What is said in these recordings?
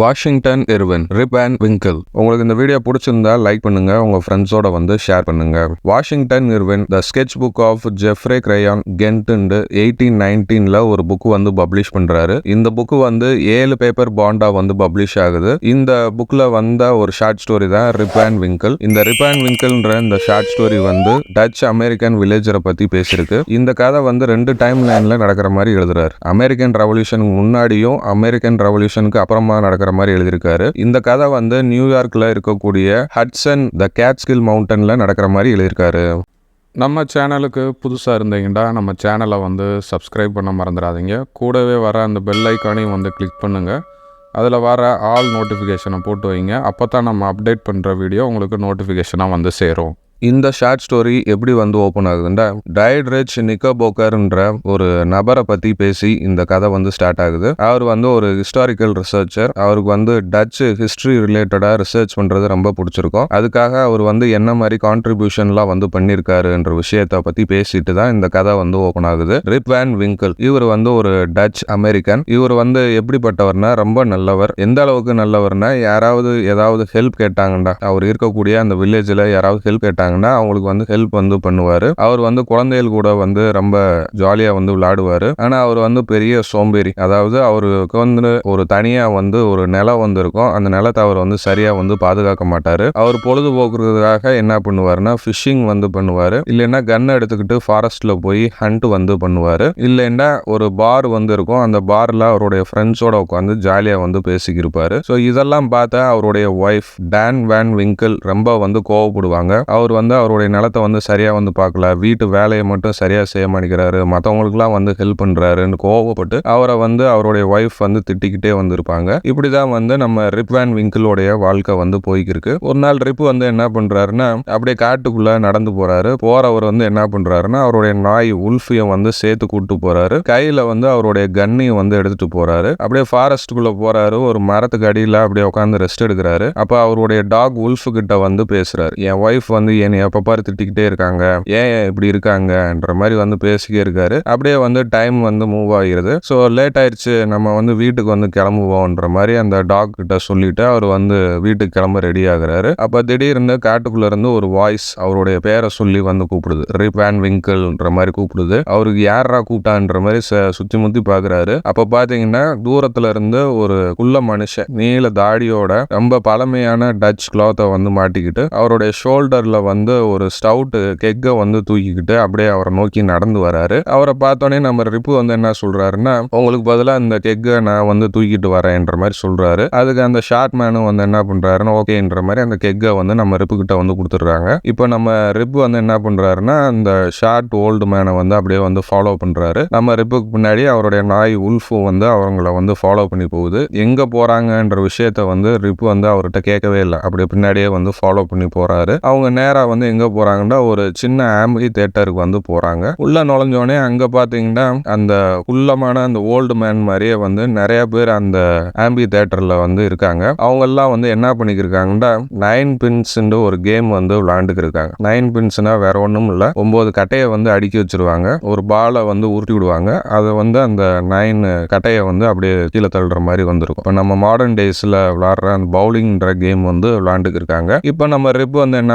Washington Irving Rip and Winkle. உங்களுக்கு இந்த video பிடிச்சிருந்தா லைக் பண்ணுங்க உங்க ஃப்ரெண்ட்ஸோட வந்து ஷேர் பண்ணுங்க. Washington Irving the sketch book of Geoffrey Crayon gent eighteen நைன்டீன்ல ஒரு புக் வந்து பப்ளிஷ் பண்றாரு. இந்த புக் வந்து ஏழு பேப்பர் பாண்டா வந்து பப்ளிஷ் ஆகுது. இந்த புக்ல வந்த ஒரு ஷார்ட் ஸ்டோரி தான் ரிப் அண்ட் விங்கிள். இந்த ரிப் அண்ட் விங்கிள்ன்ற இந்த ஷார்ட் ஸ்டோரி வந்து டச் அமெரிக்கன் வில்லேஜரை பத்தி பேசியிருக்கு. இந்த கதை வந்து ரெண்டு டைம் லைன்ல நடக்கிற மாதிரி எழுதுறாரு. அமெரிக்கன் ரெவல்யூஷனுக்கு முன்னாடியும் அமெரிக்கன் ரெவல்யூஷனுக்கு அப்புறமா நடக்கிற மாதிரி எழுதியிருக்காரு. இந்த கதை வந்து நியூயார்க்கில் இருக்கக்கூடிய ஹட்சன் த கேட்ஸ்கில் மவுண்டனில் நடக்கிற மாதிரி எழுதியிருக்காரு. நம்ம சேனலுக்கு புதுசாக இருந்தீங்கன்னா நம்ம சேனலை வந்து சப்ஸ்கிரைப் பண்ண மறந்துடாதீங்க. கூடவே வர அந்த பெல் ஐக்கானையும் வந்து கிளிக் பண்ணுங்கள் அதில் வர ஆல் நோட்டிஃபிகேஷனை போட்டு வைங்க. அப்போ தான் நம்ம அப்டேட் பண்ணுற வீடியோ உங்களுக்கு நோட்டிஃபிகேஷனாக வந்து சேரும். இந்த ஷார்ட் ஸ்டோரி எப்படி வந்து ஓப்பன் ஆகுதுன்னா டயட் ரிச் நிக்கோபோக்கர்ன்ற ஒரு நபரை பற்றி பேசி இந்த கதை வந்து ஸ்டார்ட் ஆகுது. அவர் வந்து ஒரு ஹிஸ்டாரிக்கல் ரிசர்ச்சர் அவருக்கு வந்து டச் ஹிஸ்ட்ரி ரிலேட்டடாக ரிசர்ச் பண்ணுறது ரொம்ப பிடிச்சிருக்கும். அதுக்காக அவர் வந்து என்ன மாதிரி கான்ட்ரிபியூஷன்லாம் வந்து பண்ணியிருக்காருன்ற விஷயத்தை பற்றி பேசிட்டு தான் இந்த கதை வந்து ஓப்பன் ஆகுது. ரிப் வேன் விங்கிள் இவர் வந்து ஒரு டச் அமெரிக்கன் இவர் வந்து எப்படிப்பட்டவர்னா ரொம்ப நல்லவர். எந்த அளவுக்கு நல்லவர்னா யாராவது ஏதாவது ஹெல்ப் கேட்டாங்கண்டா. அவர் இருக்கக்கூடிய அந்த வில்லேஜில் யாராவது ஹெல்ப் கேட்டாங்க கேட்டாங்கன்னா அவங்களுக்கு வந்து ஹெல்ப் வந்து பண்ணுவார். அவர் வந்து குழந்தைகள் கூட வந்து ரொம்ப ஜாலியாக வந்து விளையாடுவார். ஆனால் அவர் வந்து பெரிய சோம்பேறி. அதாவது அவருக்கு வந்து ஒரு தனியாக வந்து ஒரு நிலம் வந்து இருக்கும் அந்த நிலத்தை அவர் வந்து சரியாக வந்து பாதுகாக்க மாட்டார். அவர் பொழுதுபோக்குறதுக்காக என்ன பண்ணுவார்னா ஃபிஷிங் வந்து பண்ணுவார். இல்லைன்னா கன் எடுத்துக்கிட்டு ஃபாரஸ்ட்டில் போய் ஹண்ட் வந்து பண்ணுவார். இல்லைன்னா ஒரு பார் வந்து இருக்கும். அந்த பார்ல அவருடைய ஃப்ரெண்ட்ஸோட உட்காந்து ஜாலியாக வந்து பேசிக்கிருப்பாரு. ஸோ இதெல்லாம் பார்த்தா அவருடைய ஒய்ஃப் டேன் வேன் விங்கிள் ரொம்ப வந்து கோவப்படுவாங்க. அவர் வந்து அவருடைய நிலத்தை வந்து சரியாக வந்து பார்க்கல. வீட்டு வேலையை மட்டும் சரியாக செய்ய மாட்டேங்கிறாரு. மற்றவங்களுக்குலாம் வந்து ஹெல்ப் பண்ணுறாருன்னு கோவப்பட்டு அவரை வந்து அவருடைய ஒய்ஃப் வந்து திட்டிக்கிட்டே வந்திருப்பாங்க. இப்படிதான் வந்து நம்ம ரிப் வேன் விங்கிளோடைய வாழ்க்கை வந்து போய்க்கிருக்கு. ஒரு நாள் ரிப் வந்து என்ன பண்ணுறாருன்னா அப்படியே காட்டுக்குள்ளே நடந்து போகிறாரு போகிறவர் வந்து என்ன பண்ணுறாருன்னா அவருடைய நாய் உல்ஃபையும் வந்து சேர்த்து கூப்பிட்டு போகிறாரு கையில் வந்து அவருடைய கன்னையும் வந்து எடுத்துகிட்டு போகிறாரு அப்படியே ஃபாரஸ்ட்டுக்குள்ளே போகிறாரு ஒரு மரத்துக்கு அடியில் அப்படியே உட்காந்து ரெஸ்ட் எடுக்கிறாரு. அப்போ அவருடைய டாக் உல்ஃப் கிட்ட வந்து பேசுகிறாரு என் ஒய்ஃப் வந்து என்னை எப்ப பாரு திட்டிக்கிட்டே இருக்காங்க. ஏன் இப்படி இருக்காங்கன்ற மாதிரி வந்து பேசிக்கிட்டே இருக்காரு. அப்படியே வந்து டைம் வந்து மூவ் ஆகிருது ஸோ லேட் ஆயிடுச்சு. நம்ம வந்து வீட்டுக்கு வந்து கிளம்புவோன்ற மாதிரி அந்த டாக் கிட்ட சொல்லிட்டு அவர் வந்து வீட்டுக்கு கிளம்ப ரெடி ஆகுறாரு. அப்போ திடீர்னு காட்டுக்குள்ள இருந்து ஒரு வாய்ஸ் அவருடைய பேரை சொல்லி வந்து கூப்பிடுது. ரிப் விங்கிள்ன்ற மாதிரி கூப்பிடுது. அவருக்கு யாரா கூப்பிட்டான்ற மாதிரி ச- சுத்தி முத்தி பாக்குறாரு. அப்ப பாத்தீங்கன்னா தூரத்துல இருந்து ஒரு குள்ள மனுஷன் நீல தாடியோட ரொம்ப பழமையான டச் கிளாத்தை வந்து மாட்டிக்கிட்டு அவருடைய ஷோல்டர்ல வந்து வந்து ஒரு ஸ்டவுட்டு கெக்கை வந்து தூக்கிக்கிட்டு அப்படியே அவரை நோக்கி நடந்து வராரு. அவரை பார்த்தோன்னே நம்ம ரிப்பு வந்து என்ன சொல்றாருன்னா உங்களுக்கு பதிலாக இந்த கெக்கை நான் வந்து தூக்கிட்டு வரேன்ற மாதிரி சொல்றாரு. அதுக்கு அந்த ஷார்ட் மேனும் வந்து என்ன பண்றாருன்னா ஓகேன்ற மாதிரி அந்த கெக்கை வந்து நம்ம ரிப்பு கிட்ட வந்து கொடுத்துட்றாங்க. இப்போ நம்ம ரிப்பு வந்து என்ன பண்றாருன்னா அந்த ஷார்ட் ஓல்டு மேனை வந்து அப்படியே வந்து ஃபாலோ பண்றாரு. நம்ம ரிப்புக்கு பின்னாடி அவருடைய நாய் உல்ஃபும் வந்து அவங்கள வந்து ஃபாலோ பண்ணி போகுது. எங்க போறாங்கன்ற விஷயத்த வந்து ரிப்பு வந்து அவர்கிட்ட கேட்கவே இல்லை. அப்படியே பின்னாடியே வந்து ஃபாலோ பண்ணி போறாரு. அவங்க நேராக நேரா வந்து எங்கே போகிறாங்கன்னா ஒரு சின்ன ஆம்பி தேட்டருக்கு வந்து போகிறாங்க உள்ள நுழைஞ்சோடனே அங்கே பார்த்தீங்கன்னா அந்த குள்ளமான அந்த ஓல்டு மேன் மாதிரியே வந்து நிறைய பேர் அந்த ஆம்பி தேட்டரில் வந்து இருக்காங்க. அவங்கெல்லாம் வந்து என்ன பண்ணிக்கிருக்காங்கன்னா நைன் பின்ஸ்ன்ற ஒரு கேம் வந்து விளாண்டுக்கிருக்காங்க நைன் பின்ஸ்னா வேற ஒன்றும் இல்லை. ஒம்பது கட்டையை வந்து அடுக்கி வச்சிருவாங்க. ஒரு பாலை வந்து உருட்டி விடுவாங்க. அதை வந்து அந்த நைன் கட்டையை வந்து அப்படியே கீழே தள்ளுற மாதிரி வந்திருக்கும். இப்போ நம்ம மாடர்ன் டேஸில் விளாடுற அந்த பவுலிங்ன்ற கேம் வந்து விளாண்டுக்கிருக்காங்க இப்போ நம்ம ரிப் வந்து என்ன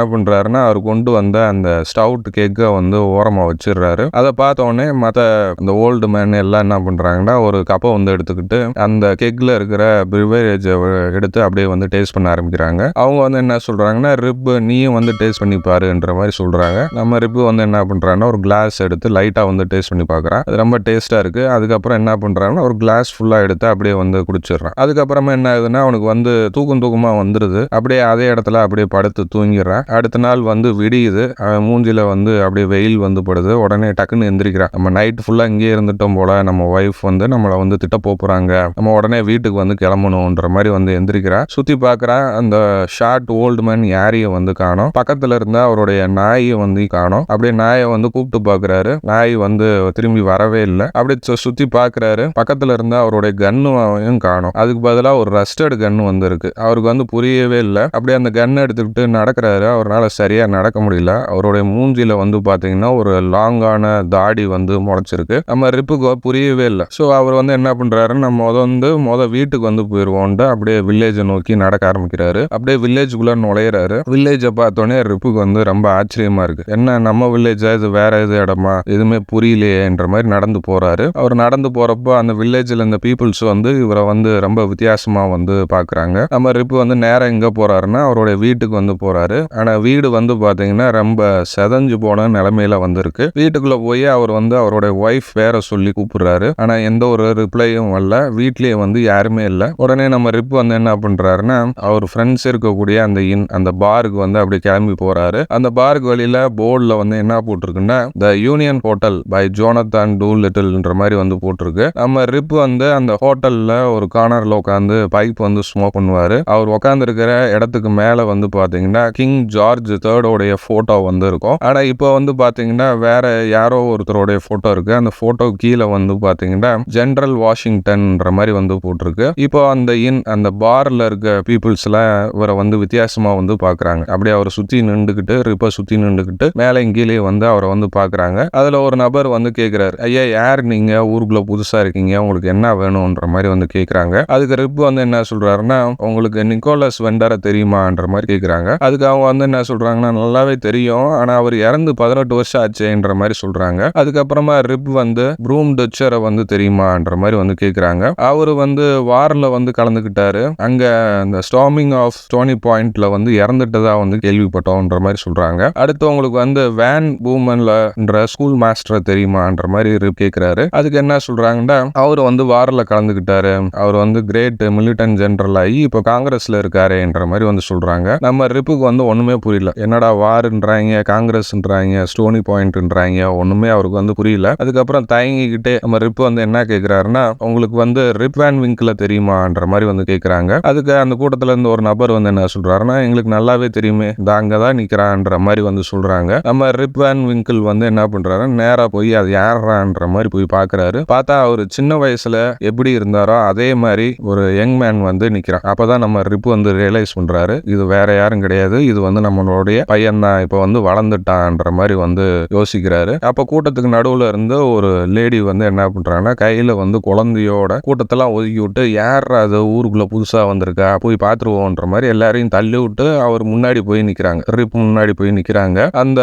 பண்றாருன்னா அவர் கொண்டு வந்த அந்த ஸ்டவுட் கேக்கை வந்து ஓரமாக வச்சிடுறாரு. அதை பார்த்த உடனே மற்ற அந்த ஓல்டு மேன் எல்லாம் என்ன பண்ணுறாங்கன்னா ஒரு கப்பை வந்து எடுத்துக்கிட்டு அந்த கேக்கில் இருக்கிற ப்ரிவரேஜை எடுத்து அப்படியே வந்து டேஸ்ட் பண்ண ஆரம்பிக்கிறாங்க. அவங்க வந்து என்ன சொல்கிறாங்கன்னா ரிப் நீயும் வந்து டேஸ்ட் பண்ணி பாருன்ற மாதிரி சொல்கிறாங்க நம்ம ரிப் வந்து என்ன பண்ணுறாங்கன்னா ஒரு கிளாஸ் எடுத்து லைட்டாக வந்து டேஸ்ட் பண்ணி பார்க்குறான். அது ரொம்ப டேஸ்ட்டாக இருக்குது அதுக்கப்புறம் என்ன பண்ணுறாங்கன்னா ஒரு கிளாஸ் ஃபுல்லாக எடுத்து அப்படியே வந்து குடிச்சிடுறான். அதுக்கப்புறமா என்ன ஆகுதுன்னா அவனுக்கு வந்து தூக்கம் தூக்கமாக வந்துடுது அப்படியே அதே இடத்துல அப்படியே படுத்து தூங்கிடுறான். அடுத்த நாள் வந்து விடியுது. மூஞ்சியில் வந்து அப்படியே வெயில் வந்து படுது. உடனே டக்குன்னு எந்திரிக்கிறான் நம்ம நைட் ஃபுல்லாக இங்கேயே இருந்துட்டோம் போல நம்ம ஒய்ஃப் வந்து நம்மளை வந்து திட்ட போகிறாங்க நம்ம உடனே வீட்டுக்கு வந்து கிளம்பணுன்ற மாதிரி வந்து எந்திரிக்கிறான் சுற்றி பார்க்கறான் அந்த ஷார்ட் ஓல்டு மேன் யாரியை வந்து காணோம். பக்கத்தில் இருந்த அவருடைய நாயை வந்து காணோம். அப்படியே நாயை வந்து கூப்பிட்டு பார்க்கறாரு நாய் வந்து திரும்பி வரவே இல்லை. அப்படியே சு- பார்க்குறாரு பார்க்கறாரு இருந்த அவருடைய கன்னுவையும் காணோம். அதுக்கு பதிலாக ஒரு ரஸ்டட் கன்னு வந்து இருக்கு. அவருக்கு வந்து புரியவே இல்லை. அப்படியே அந்த கன் எடுத்துக்கிட்டு நடக்கிறாரு. அவரால் சரி சரியாக நடக்க முடியல. அவருடைய மூஞ்சியில் வந்து பார்த்தீங்கன்னா ஒரு லாங்கான தாடி வந்து முளைச்சிருக்கு. நம்ம ரிப்புக்கு புரியவே இல்லை. ஸோ அவர் வந்து என்ன பண்ணுறாரு நம்ம முத வந்து முத வீட்டுக்கு வந்து போயிடுவோன்ட்டு அப்படியே வில்லேஜை நோக்கி நடக்க ஆரம்பிக்கிறாரு. அப்படியே வில்லேஜுக்குள்ளே நுழையிறாரு. வில்லேஜை பார்த்தோன்னே ரிப்புக்கு வந்து ரொம்ப ஆச்சரியமா இருக்கு. என்ன நம்ம வில்லேஜா இது வேற எது இடமா? எதுவுமே புரியலையேன்ற மாதிரி நடந்து போகிறாரு அவர் நடந்து போகிறப்போ அந்த வில்லேஜில் இந்த பீப்புள்ஸ் வந்து இவரை வந்து ரொம்ப வித்தியாசமாக வந்து பார்க்குறாங்க நம்ம ரிப்பு வந்து நேரம் எங்கே போகிறாருன்னா அவருடைய வீட்டுக்கு வந்து போகிறாரு ஆனால் வீடு வந்து வந்து பார்த்தீங்கன்னா ரொம்ப செதஞ்சு போன நிலமையில வந்திருக்கு. வீட்டுக்குள்ள போய் அவர் வந்து அவருடைய ஒய்ஃப் வேற சொல்லி கூப்பிடுறாரு. ஆனா எந்த ஒரு ரிப்ளையும் வரல. வீட்லயே வந்து யாருமே இல்லை. உடனே நம்ம ரிப் வந்து என்ன பண்றாருன்னா அவர் ஃப்ரெண்ட்ஸ் இருக்கக்கூடிய அந்த இன் அந்த பாருக்கு வந்து அப்படி கிளம்பி போறாரு. அந்த பாருக்கு வழியில போர்டில் வந்து என்ன போட்டிருக்குன்னா the union hotel by Jonathan two லிட்டில்ன்ற மாதிரி வந்து போட்டிருக்கு. நம்ம ரிப் வந்து அந்த ஹோட்டல்ல ஒரு கார்னர்ல உட்காந்து பைப் வந்து ஸ்மோக் பண்ணுவாரு. அவர் உட்காந்துருக்கிற இடத்துக்கு மேல வந்து பாத்தீங்கன்னா கிங் ஜார்ஜ் பேர்டோடைய ஃபோட்டோ வந்து இருக்கும். ஆனால் இப்போ வந்து பார்த்தீங்கன்னா வேற யாரோ ஒருத்தருடைய ஃபோட்டோ இருக்கு. அந்த ஃபோட்டோ கீழே வந்து பார்த்தீங்கன்னா ஜென்ரல் வாஷிங்டன்ன்ற மாதிரி வந்து போட்டிருக்கு. இப்போ அந்த இன் அந்த பார்ல இருக்க பீப்புள்ஸ்லாம் இவரை வந்து வித்தியாசமாக வந்து பார்க்குறாங்க அப்படியே அவரை சுற்றி நின்றுக்கிட்டு ரிப்பை சுற்றி நின்றுக்கிட்டு மேலே கீழே வந்து அவரை வந்து பார்க்குறாங்க அதில் ஒரு நபர் வந்து கேட்குறாரு ஐயா யார் நீங்கள் ஊருக்குள்ளே புதுசாக இருக்கீங்க. உங்களுக்கு என்ன வேணும்ன்ற மாதிரி வந்து கேட்குறாங்க அதுக்கு ரிப் வந்து என்ன சொல்கிறாருன்னா உங்களுக்கு நிக்கோலஸ் வெண்டரை தெரியுமான்ற மாதிரி கேட்குறாங்க அதுக்கு அவங்க வந்து என்ன சொல்றாங்கன்னா நல்லாவே தெரியும். ஆனால் அவர் இறந்து பதினெட்டு வருஷம் ஆச்சுன்ற மாதிரி சொல்கிறாங்க அதுக்கப்புறமா ரிப் வந்து ப்ரூம் டச்சரை வந்து தெரியுமான்ற மாதிரி வந்து கேட்குறாங்க அவர் வந்து வாரில் வந்து கலந்துக்கிட்டாரு அங்கே இந்த ஸ்டாமிங் ஆஃப் ஸ்டோனி பாயிண்ட்ல வந்து இறந்துட்டதாக வந்து கேள்விப்பட்டோம்ன்ற மாதிரி சொல்கிறாங்க அடுத்து உங்களுக்கு வந்து வேன் பூமன்லன்ற ஸ்கூல் மாஸ்டரை தெரியுமான்ற மாதிரி ரிப் கேட்குறாரு அதுக்கு என்ன சொல்கிறாங்கன்னா அவர் வந்து வாரில் கலந்துக்கிட்டாரு அவர் வந்து கிரேட் மிலிட்டன் ஜென்ரல் ஆகி இப்போ காங்கிரஸில் இருக்காருன்ற மாதிரி வந்து சொல்கிறாங்க நம்ம ரிப்புக்கு வந்து ஒன்றுமே புரியல. என்னடா வாருன்றாங்க காங்கிரஸ்ன்றாங்க ஸ்டோனி பாயிண்ட்ன்றாங்க ஒன்றுமே அவருக்கு வந்து புரியல. அதுக்கப்புறம் தயங்கிக்கிட்டே நம்ம ரிப் வந்து என்ன கேட்குறாருன்னா உங்களுக்கு வந்து ரிப் வேன் விங்கில் தெரியுமான்ற மாதிரி வந்து கேட்குறாங்க அதுக்கு அந்த கூட்டத்தில் இருந்து ஒரு நபர் வந்து என்ன சொல்கிறாருன்னா எங்களுக்கு நல்லாவே தெரியுமே இந்த அங்கதான் நிற்கிறான்ற மாதிரி வந்து சொல்கிறாங்க நம்ம ரிப் வேன் விங்கிள் வந்து என்ன பண்ணுறாரு நேராக போய் அது யாரான்ற மாதிரி போய் பார்க்குறாரு பார்த்தா அவர் சின்ன வயசில் எப்படி இருந்தாரோ அதே மாதிரி ஒரு யங் மேன் வந்து நிற்கிறான் அப்போ தான் நம்ம ரிப் வந்து ரியலைஸ் பண்ணுறாரு இது வேற யாரும் கிடையாது இது வந்து நம்மளுடைய பையன் தான் இப்போ வந்து வளர்ந்துட்டான்ற மாதிரி வந்து யோசிக்கிறாரு. அப்போ கூட்டத்துக்கு நடுவுல இருந்து ஒரு லேடி வந்து என்ன பண்றாங்கன்னா கையில் வந்து குழந்தையோட கூட்டத்தெல்லாம் ஒதுக்கி விட்டு யார் அது ஊருக்குள்ள புதுசாக வந்திருக்கா? போய் பார்த்துருவோன்ற மாதிரி எல்லாரையும் தள்ளி விட்டு அவர் முன்னாடி போய் நிக்கிறாங்க. ரிப் முன்னாடி போய் நிக்கிறாங்க. அந்த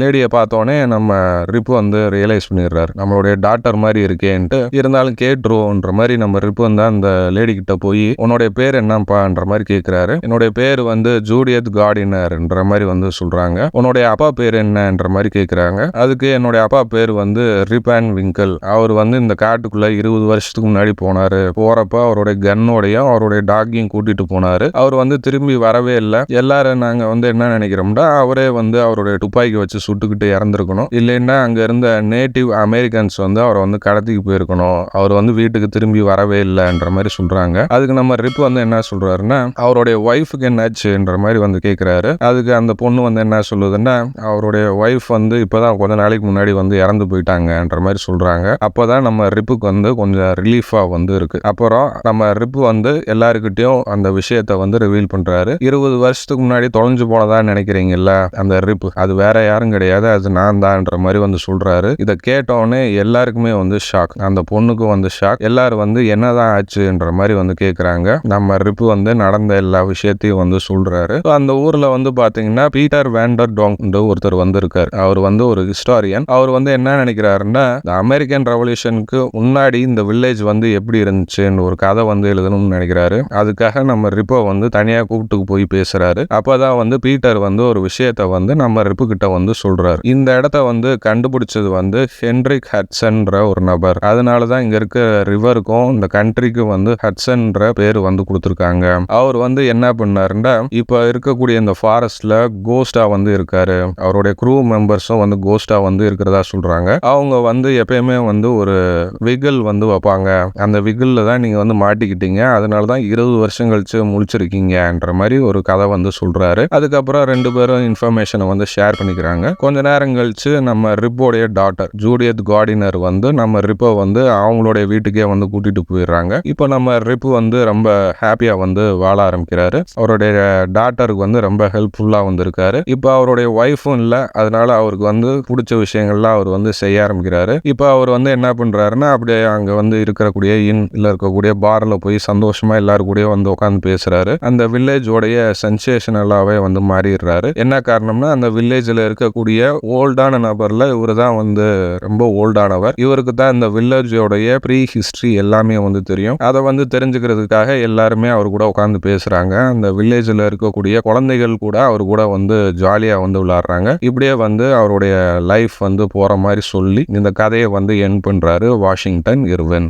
லேடியை பார்த்தோன்னே நம்ம ரிப் வந்து ரியலைஸ் பண்ணிடுறாரு. நம்மளுடைய டாக்டர் மாதிரி இருக்கேன்ட்டு இருந்தாலும் கேட்டுருவோன்ற மாதிரி நம்ம ரிப் வந்து அந்த லேடி கிட்ட போய் உன்னுடைய பேர் என்னப்பான்ற மாதிரி கேட்குறாரு என்னுடைய பேர் வந்து ஜூடியத் கார்டினர்ன்ற மாதிரி வந்து சொல்றாங்க. உன்னுடைய அப்பா பேர் என்னன்ற மாதிரி கேட்குறாங்க அதுக்கு என்னுடைய அப்பா பேர் வந்து ரிப்பான் விங்கல் அவர் வந்து இந்த காட்டுக்குள்ள இருபது வருஷத்துக்கு முன்னாடி போனாரு. போறப்ப அவருடைய கன்னோடையும் அவருடைய டாக்கையும் கூட்டிட்டு போனாரு. அவர் வந்து திரும்பி வரவே இல்லை. எல்லாரும் நாங்க வந்து என்ன நினைக்கிறோம்னா அவரே வந்து அவருடைய துப்பாக்கி வச்சு சுட்டுக்கிட்டு இறந்துருக்கணும். இல்லைன்னா அங்க இருந்த நேட்டிவ் அமெரிக்கன்ஸ் வந்து அவரை வந்து கடத்திக்கு போயிருக்கணும். அவர் வந்து வீட்டுக்கு திரும்பி வரவே இல்லைன்ற மாதிரி சொல்றாங்க. அதுக்கு நம்ம ரிப் வந்து என்ன சொல்றாருன்னா அவருடைய ஒய்ஃபுக்கு என்னாச்சுன்ற மாதிரி வந்து கேட்குறாரு அதுக்கு அந்த பொண்ணு வந்து என்ன சொல்லுதுன்னா அவருடைய ஒய்ஃப் வந்து இப்போதான் கொஞ்ச நாளைக்கு முன்னாடி வந்து இறந்து போயிட்டாங்கன்ற மாதிரி சொல்றாங்க. அப்போதான் நம்ம ரிப்புக்கு வந்து கொஞ்சம் ரிலீஃபா வந்து இருக்கு. அப்புறம் நம்ம ரிப்பு வந்து எல்லாருக்கிட்டையும் அந்த விஷயத்த வந்து ரிவீல் பண்றாரு. இருபது வருஷத்துக்கு முன்னாடி தொலைஞ்சு போனதா நினைக்கிறீங்கல்ல அந்த ரிப்பு? அது வேற யாரும் கிடையாது அது நான் தான்ன்ற மாதிரி வந்து சொல்றாரு. இதை கேட்டோடனே எல்லாருக்குமே வந்து ஷாக் அந்த பொண்ணுக்கு வந்து ஷாக் எல்லாரும் வந்து என்னதான் ஆச்சுன்ற மாதிரி வந்து கேட்குறாங்க நம்ம ரிப்பு வந்து நடந்த எல்லா விஷயத்தையும் வந்து சொல்றாரு. அந்த ஊர்ல வந்து பாத்தீங்கன்னா பீட்டர் வேண்டர் டோங் ஒருத்தர் வந்திருக்கார். அவர் வந்து ஒரு ஹிஸ்டாரியன் அவர் வந்து என்ன நினைக்கிறாருன்னா அமெரிக்கன் ரெவல்யூஷனுக்கு முன்னாடி இந்த வில்லேஜ் வந்து எப்படி இருந்துச்சுன்னு ஒரு கதை வந்து எழுதணும்னு நினைக்கிறாரு. அதுக்காக நம்ம ரிப்போ வந்து தனியாக கூப்பிட்டு போய் பேசுறாரு. அப்போதான் வந்து பீட்டர் வந்து ஒரு விஷயத்த வந்து நம்ம ரிப்பு கிட்ட வந்து சொல்றாரு. இந்த இடத்த வந்து கண்டுபிடிச்சது வந்து ஹென்ரிக் ஹட்சன்ற ஒரு நபர். அதனால தான் இங்க இருக்க ரிவருக்கும் இந்த கண்ட்ரிக்கும் வந்து ஹட்சன்ற பேர் வந்து கொடுத்துருக்காங்க. அவர் வந்து என்ன பண்ணாருன்னா இப்போ இருக்கக்கூடிய இந்த ஃபாரஸ்ட்ல கோஸ்டாக வந்து இருக்காரு. அவருடைய க்ரூ மெம்பர்ஸும் வந்து கோஸ்டாக வந்து இருக்கிறதா சொல்கிறாங்க அவங்க வந்து எப்பயுமே வந்து ஒரு விகில் வந்து வைப்பாங்க. அந்த விகில்ல தான் நீங்கள் வந்து மாட்டிக்கிட்டீங்க. அதனால தான் இருபது வருஷம் கழிச்சு முழிச்சிருக்கீங்கன்ற மாதிரி ஒரு கதை வந்து சொல்கிறாரு அதுக்கப்புறம் ரெண்டு பேரும் இன்ஃபர்மேஷனை வந்து ஷேர் பண்ணிக்கிறாங்க. கொஞ்ச நேரம் கழிச்சு நம்ம ரிப்போடைய டாட்டர் ஜூடியத் கார்டினர் வந்து நம்ம ரிப்போ வந்து அவங்களுடைய வீட்டுக்கே வந்து கூட்டிட்டு போயிடுறாங்க. இப்போ நம்ம ரிப்பு வந்து ரொம்ப ஹாப்பியாக வந்து வாழ ஆரம்பிக்கிறாரு. அவருடைய டாட்டருக்கு வந்து ரொம்ப ஹெல்ப்ஃபுல்லாக வந்து இருக்காரு இப்போ அவருடைய ஒய்ஃபும் இல்லை. அதனால அவருக்கு வந்து பிடிச்ச விஷயங்கள்லாம் அவர் வந்து செய்ய ஆரம்பிக்கிறாரு. இப்போ அவர் வந்து என்ன பண்ணுறாருன்னா அப்படியே அங்கே வந்து இருக்கக்கூடிய இன் இல்லை இருக்கக்கூடிய பாரில் போய் சந்தோஷமாக எல்லாரு கூடயும் வந்து உட்காந்து பேசுகிறாரு அந்த வில்லேஜோடைய சென்சேஷனலாகவே வந்து மாறிடுறாரு. என்ன காரணம்னா அந்த வில்லேஜில் இருக்கக்கூடிய ஓல்டான நபரில் இவர் தான் வந்து ரொம்ப ஓல்டானவர் இவருக்கு தான் இந்த வில்லேஜோடைய ப்ரீ ஹிஸ்ட்ரி எல்லாமே வந்து தெரியும். அதை வந்து தெரிஞ்சுக்கிறதுக்காக எல்லாருமே அவர் கூட உட்காந்து பேசுகிறாங்க அந்த வில்லேஜில் இருக்கக்கூடிய குழந்தைகள் கூட அவர் கூட வந்து வந்து ஜாலியா வந்து விளையாடுறாங்க இப்படியே வந்து அவருடைய லைஃப் வந்து போற மாதிரி சொல்லி இந்த கதையை வந்து என் பண்றாரு வாஷிங்டன் இர்வின்.